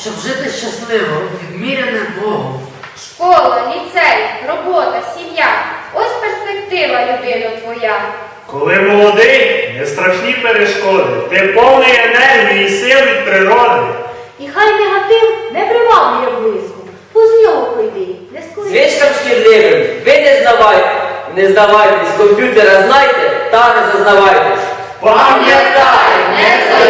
щоб жити щасливо, відміряне Богом. Школа, ліцей, робота, сім'я. Ось перспектива, людино твоя. Коли молодий, не страшні перешкоди. Ти повний енергії і сил від природи. І хай негатив не приваблює близько. Повз нього пройди, не скорі. Звичкам шкідливим, ви не здавайте, не здавайтесь, комп'ютера знайте та не зазнавайтесь. Пам'ятай, не займай,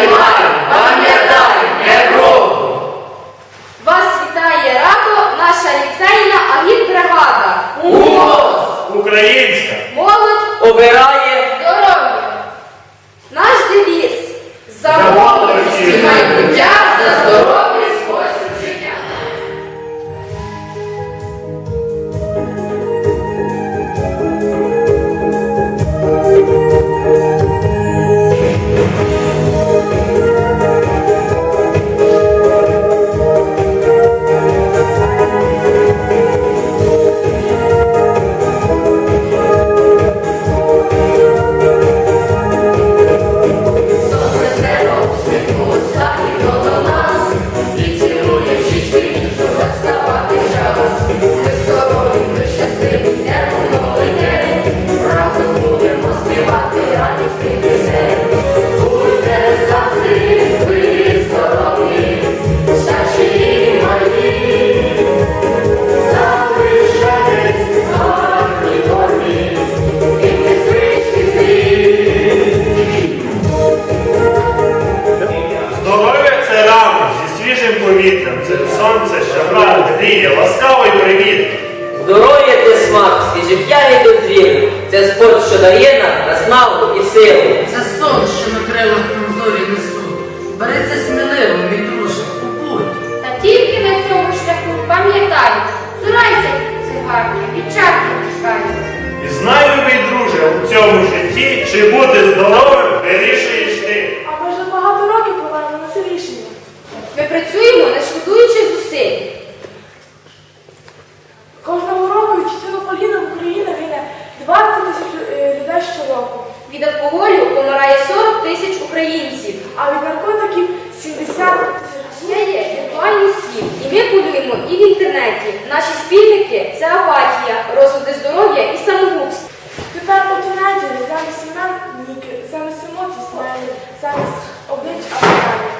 за За молодість майбуття, за здоровий гріє, ласкаво і привітно. здоров'я це смак, свіжих ягід дозрів. Це спорт, що дає нам наснагу і силу. Це сон, що на крилах нам зорі несуть. Бери це сміливо, мій друже, побудь. Та тільки на цьому шляху пам'ятай, цурайся цигарки, від чарки тікай. І знай, любий друже, у цьому житті, чи бути здоровим, вирішуєш ти. А від наркотиків 70 тисяч. Ще є віртуальний світ, і ми будуємо і в інтернеті. Наші спільники це апатія, розлади здоров'я і самогубство. Тепер у тінейджери замість імен ніки, замість емоцій смайлі, замість облич аватарів.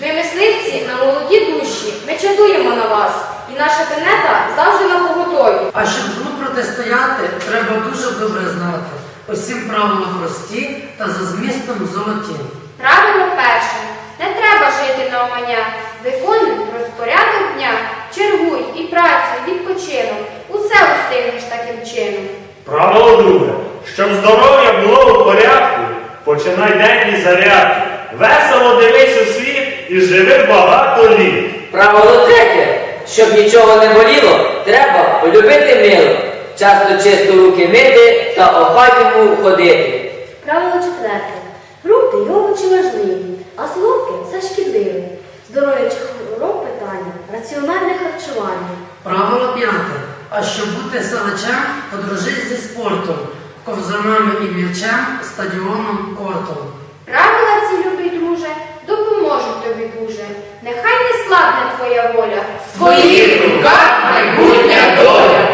Ми мисливці на молоді душі. Ми чатуємо на вас, і наша планета завжди на поготові. А щоб злу протистояти, треба дуже добре знати. Усім правила прості та за змістом золоті. Правило перше. Не треба жити на омання. Виконуй розпорядок дня, чергуй і працю, і відпочинок. Усе устигнеш таким чином. Правило друге. Щоб здоров'я було у порядку, починай день із зарядки. Весело дивись у світ і живи багато літ. Правило третє. Щоб нічого не боліло, треба полюбити мило. Часто чисто руки мити та охайному ходити. Правило четверте. Фрукти й овочі важливі, а солодке все шкідливе. Здоров'я чи хвороб питання, раціональне харчування. Правило п'яте. А щоб бути селечем, подружись зі спортом, ковзанами і м'ячем, стадіоном, кортом. Правила ці, любий друже, допоможуть тобі дуже. Нехай не слабне твоя воля. В твоїх руках майбутня доля.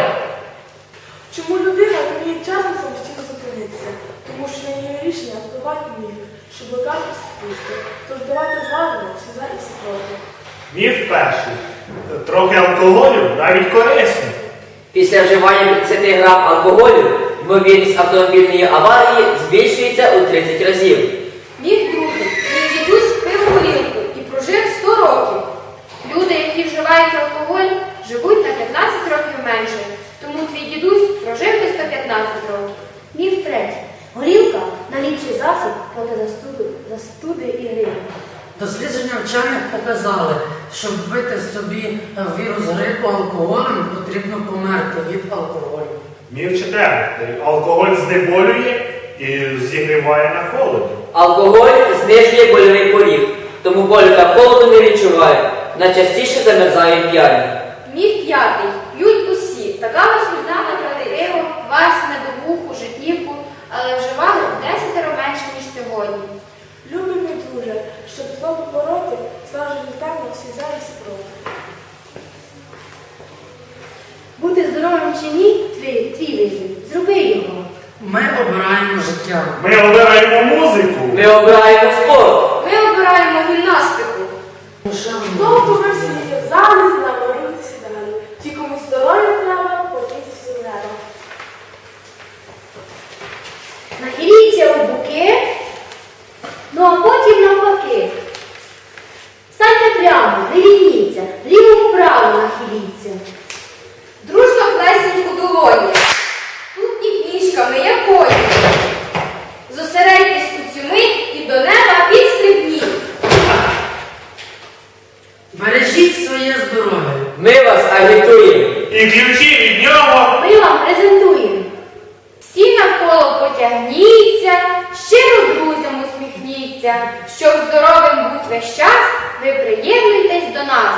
Чому людина не вміє часно самостійно зупинитися? Тому що на її рішення впливають міф, що блокають спусти, Тож давайте зважимо всі за і всі проти. Міф перший. Трохи алкоголю навіть корисно. Після вживання 30 грам алкоголю ймовірність автомобільної аварії збільшується у 30 разів. Застуди і грипу. Дослідження вчених показали, щоб вбити собі вірус грипу алкоголем, потрібно померти від алкоголю. Міф четвертий. Алкоголь знеболює і зігріває на холоді. Алкоголь знижує больовий поріг, тому болю та холоду не відчуває. Найчастіше замерзають п'яні. Міг п'ятий. П'ють усі. Така сметана брати пиво, квас, медовуху, житнівку, але вживали в 10 менше, ніж сьогодні. Любий мій друже, щоб знову побороти, зважені темно всі за і всі проти. Бути чи ні, твій, твій вибір. Зроби його. Ми обираємо життя. Ми обираємо музику. Ми обираємо спорт. Плесіть у долоні. Тут ніжками як коні. Зосередьтесь у цю мить і до неба підстрибніть. Бережіть своє здоров'я. Ми вас агітуємо. І ключі від нього. Ми вам презентуємо. Всі навколо потягніться, щиро друзям усміхніться. Щоб здоровим бути весь час, ви приєднуйтесь до нас.